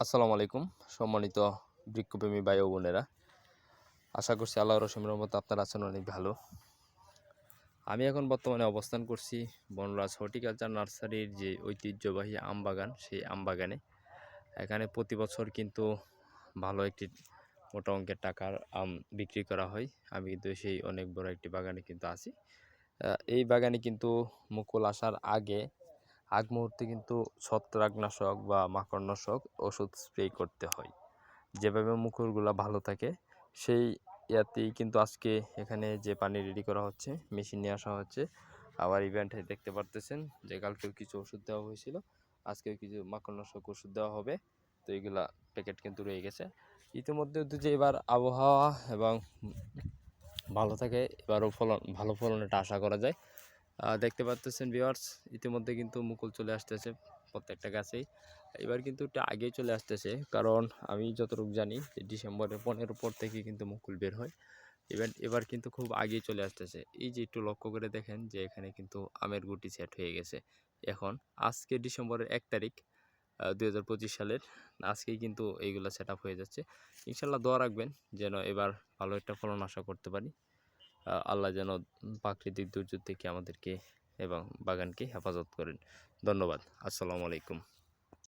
আসসালামু আলাইকুম। সম্মানিত বৃক্ষপ্রেমী ভাই ও বোনেরা, আশা করছি আল্লাহ রসিমের মতো আপনারা আছেন অনেক ভালো। আমি এখন বর্তমানে অবস্থান করছি বনরাজ হর্টিকালচার নার্সারির যে ঐতিহ্যবাহী আম বাগান সেই আম বাগানে এখানে প্রতি বছর কিন্তু ভালো একটি মোটা অঙ্কের টাকার আম বিক্রি করা হয়। আমি কিন্তু সেই অনেক বড় একটি বাগানে কিন্তু আছি। এই বাগানে কিন্তু মুকুল আসার আগে আগ মুহূর্তে কিন্তু ছত্রাকনাশক বা মাকড়নাশক ওষুধ স্প্রে করতে হয়। যেভাবে মুকুলগুলো ভালো থাকে, সেই ইয়াতেই কিন্তু আজকে এখানে যে পানি রেডি করা হচ্ছে মেশিন নিয়ে আসা হচ্ছে। আবার ইভেন্টে দেখতে পারতেছেন যে কালকেও কিছু ওষুধ দেওয়া হয়েছিল, আজকেও কিছু মাকড়নাশক ওষুধ দেওয়া হবে। তো এইগুলা প্যাকেট কিন্তু রয়ে গেছে। ইতিমধ্যে যে এবার আবহাওয়া এবং ভালো থাকে, এবারও ফলন, ভালো ফলন এটা আশা করা যায়। দেখতে পাচ্ছেন ভিওয়ার্স ইতিমধ্যে কিন্তু মুকুল চলে আসতেছে প্রত্যেকটা গাছেই। এবার কিন্তু একটু আগেই চলে আসতেছে, কারণ আমি যতটুকু জানি যে ডিসেম্বরের পনেরো পর থেকে কিন্তু মুকুল বের হয়। এবার এবার কিন্তু খুব আগেই চলে আসতেছে। এই যে একটু লক্ষ্য করে দেখেন যে এখানে কিন্তু আমের গুটি সেট হয়ে গেছে। এখন আজকে ডিসেম্বরের এক তারিখ দুই হাজার পঁচিশ সালের, আজকেই কিন্তু এইগুলো সেট হয়ে যাচ্ছে। ইনশাল্লাহ দোয়া রাখবেন যেন এবার ভালো একটা ফলন আশা করতে পারি। আল্লাহ যেন প্রাকৃতিক দুর্যোগ থেকে আমাদেরকে এবং বাগানকে হেফাজত করেন। ধন্যবাদ। আসসালামু আলাইকুম।